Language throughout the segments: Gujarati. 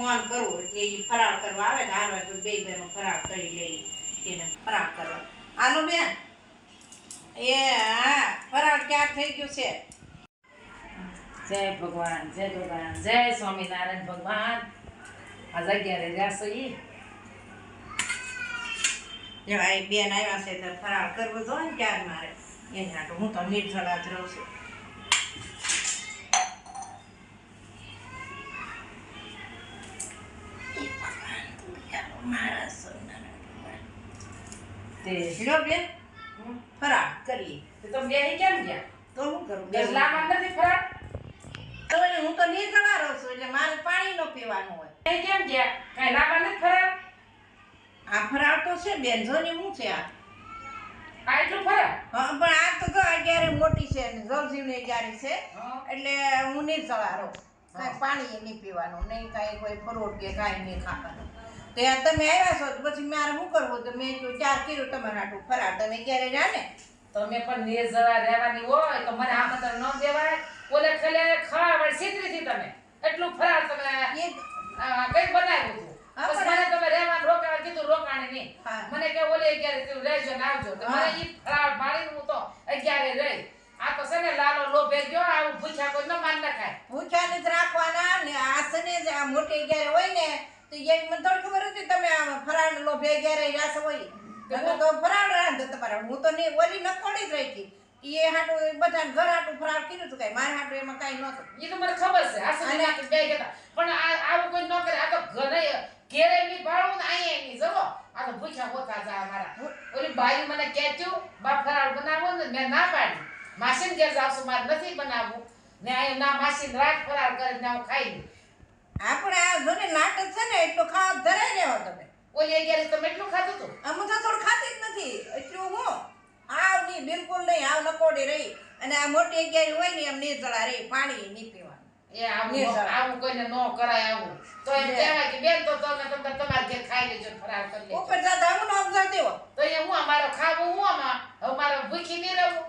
ફોન કરું એટલે ઈ ફરાળ કરવા આવે ને હાલવા તો બે બહેનો ફરાળ કરી લઈ એને ફરાળ કરવા. આનો બેન એ હા ફરાળ ક્યાં થઈ ગયું છે? જય ભગવાન જય ભગવાન જય સ્વામિનારાયણ ભગવાન. આ જગ્યાએ છો ઈ? જો આ બેન આવ્યા છે તો ફરાળ કરવો જોઈએ ને ક્યારે મારે. એના તો હું તો નિર્જળા જ રહું છું મારા સોનાના તે લો બેન? ફરાળ કરીએ તે તમે બેહી કેમ ગયા? તો હું કરું? બે નથી ફરક તો હું તો નિર્જળા રહું છું એટલે મારે પાણી નો પીવાનું હોય. બેહી કેમ ગયા? કાંઈ લાંબા નથી ફરક આ ફરાળ તો છે બેન જો ને છે આ? આ એટલું ફરક હા, પણ આ તો જો અગિયારે મોટી છે ને જવજીવની અગિયારી છે. એટલે હું નિર્જળા રહું. કાંઈ પાણી નહીં પીવાનું નહીં કાંઈ કોઈ ફ્રૂટ કે કાંઈ નહીં ખાવાનું. તો આ તમે આવ્યા છો તો પછી મારે શું કરવું? તો મેં ચાર કિલો તમારા હાટું ફરાળ તમે ક્યારે રહ્યા ને તમે પણ નિર્જરા રહેવાની હોય તો મને આમંત્રણ ન દેવાય ઓલે ખેલે ખાવા સીતરીથી તમે. એટલું ફરાર તમે એ કઈ બનાવ્યું હતું. હા, મને તમે રહેવાનું રોકાવા કીધું રોકાણે નહીં. મને કે ઓલે અગિયારે તું રહેજો ને આવજો. તો. મને ફરાળ પાડીને હું તો અગિયારે રહી. આ તો છે લાલો લોભે ગયો આવું ભૂખ્યા કોઈ ન માન ન ખાય ભૂખ્યા જ રાખવાના ને આ છે ને આ મોટી અગિયારે હોય ને તો એ મને થોડી ખબર હતી તમે આ ફરાણ લોભે બે ઘેરે રાસ હોય તમે તો ફરાળ રાંધો તમારે. હું તો નહીં ઓલી નકોડી જ રહી હતી એ હાટું બધા ઘર હાટું ફરાળ કર્યું હતું કઈ મારા હાટું એમાં કાંઈ નહોતું. ઈ તો મને ખબર છે. આ બે ગયા પણ આ આવું કોઈ ન કરે. આ તો ઘરે ઘેરે ની ભાળું ને અહીંયા ની જવો આ તો ભૂખ્યા હોતા જા મારા. ઓલી બાઈ મને કહેતું બા ફરાળ બનાવો ને મેં ના પાડી. માસીને ઘેર જાવશું મારે નથી બનાવવું. ને અહીં ના માસીને રાત ફરાળ કરીને હું ખાઈ આપણે આ જોને નાટક છે ને એટલું ખાવા ધરાઈ રહ્યો તમે. ઓલી અગિયાર તમે એટલું ખાધું હતું આમ તો થોડું ખાતી જ નથી. એટલું હું આવ નહીં બિલકુલ નહીં આવ નકોડી રહી. અને આ મોટી અગિયારી હોય ને એમ નિર્જળા રહી પાણી નહીં પીવાનું. એ આવું આવું કોઈને ન કરાય આવું. તો એમ કહેવાય કે બેન તો તમે તમે તમારે જે ખાઈ લેજો ફરાર કરી લેજો. ઉપર જાતા હું અબજા દેવો તો એ હું અમારો ખાવું હું આમાં હવે મારે ભૂખી નહીં રહું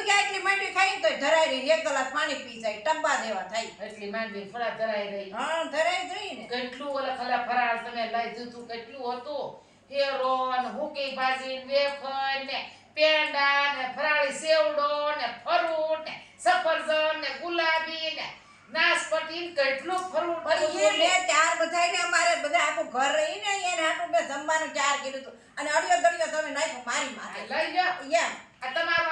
ભૂખ્યા એટલી માંડી ખાઈ તો ધરાઈ રહી એક ગ્લાસ પાણી પી જાય ટંબા જેવા થાય. એટલી માંડવી ફળા ધરાઈ રહી. હા ધરાઈ રહી ને. કેટલું ઓલા ખલા ફરાળ તમે લઈ જતું કેટલું હતું? હેરો ને હુકી ભાજી વેફર ને પેંડા ને ફરાળી સેવડો ને ફરૂટ ને સફરજન ને ગુલાબી ને નાસપતી કેટલું ફરૂટ પણ એ મેં ચાર બધાયને અમારે બધા આખું ઘર રહી ને એને હાટું બે જમવાનું ચાર કીધું અને અડિયો દડિયો તમે નાખ્યો મારી માથે. લઈ જાઓ. યા. આ તમારો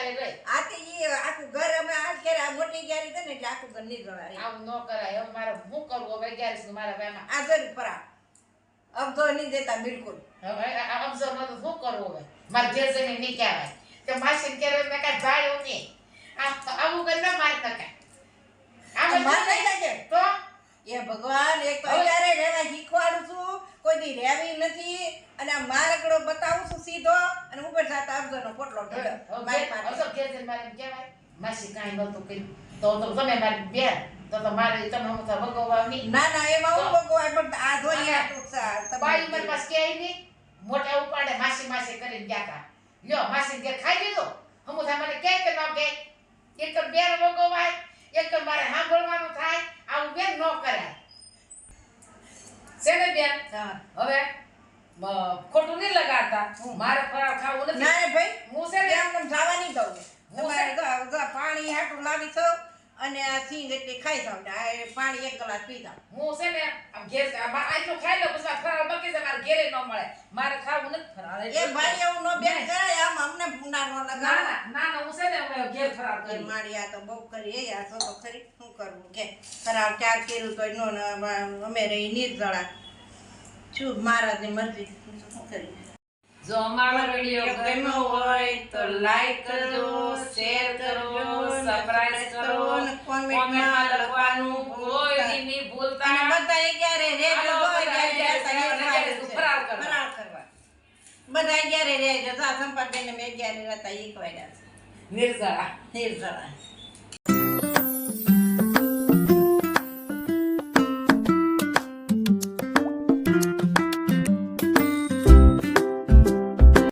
ક્યારે આ આથી ઈ આખું ઘર અમે આ ક્યારે આ મોટી ક્યારે છે ને એટલે આખું ઘરની જવા આવું ન કરાય. હવે મારે શું કરવું? હવે અગિયારીસનું મારા ભાઈમાં. આ જરૂર ઉપર અબ તો નહીં દેતા બિલકુલ. હવે આ- અબ તો શું કરવું હવે? મારે જે જઈને નહીં કહેવાય. કે માસી ઘેર મેં કાંઈ ભાડ્યું નહીં. આ આવું ઘર ન મારી નખાય આમ માર નહીં તો એ ભગવાન એક તો અત્યારે રહેવા શીખવાડું છું. કોઈ દી રહેવી નથી. અને આ મારકડો બતાવું છું સીધો અને ઉપર સાથે નો પોટલો ઢળ્યો મારી પાસે. મારે કહેવાય? માસી કાંઈ નહોતું કર્યું. તો તો તમે મારી બેન તો તો મારે તમે હું તો ભગવવા નહીં. ના ના એમાં હું ભગવાન પણ આ અને આટલું બાઈ મારી પાસે કહે નહીં. મોટા ઉપાડે માસી માસી કરીને ગયા તા. લ્યો માસી ઘેર ખાઈ લીધો. હમું થાય મને કે કે ન કે? એક તો બેન ભોગવાય એક તો મારે સાંભળવાનું થાય આવું બેન ન કરાય. છે ને બેન હવે ખોટું નહીં લગાડતા. મારે ફરાળ ખાવું નથી. ના ભાઈ હું છે ને એમ જવા નહીં દઉં. પાણી હાટું લાવી છો અને આ સિંગ એટલે ખાઈ જાવ પાણી એક ગ્લાસ પી જાવ હું છે ને આમ ઘેર આટલું ખાઈ લઉં પછી ફરાળ બાકી છે. મારે ઘેરે ન મળે. મારે ખાવું નથી ફરાળ. એ ભાઈ એવું ન બેન કરાય આમ ભૂંડા નો ના ના ના ના હું છે ને હવે ઘેર ખરાબ કરી. મારી આ તો બહુ કરી. એ આ તો તો ખરી. શું કરવું? કે ખરાબ ચાર કર્યું તો નો અમે રહી નિર્જળા. શું? મહારાજની મરજી. શું કરી જો અમારો વીડિયો ગમ્યો હોય તો લાઈક કરજો શેર કરજો સબસ્ક્રાઇબ કરો. અને કોમેન્ટમાં માં લખવાનું કોઈ ભૂલતા. નહીં અને ભૂલતા બધા ક્યારે રેજો હાલો, તો બધા ક્યારે અગિયારે રહેતા એ ફરાળ ખવાય છે. કરવા. ફરાળ કરવા બધા ક્યારે રેજો તો આ સંપાદન મેં ક્યારે રહેતા એ છે. નિર્જરા નિર્જળા.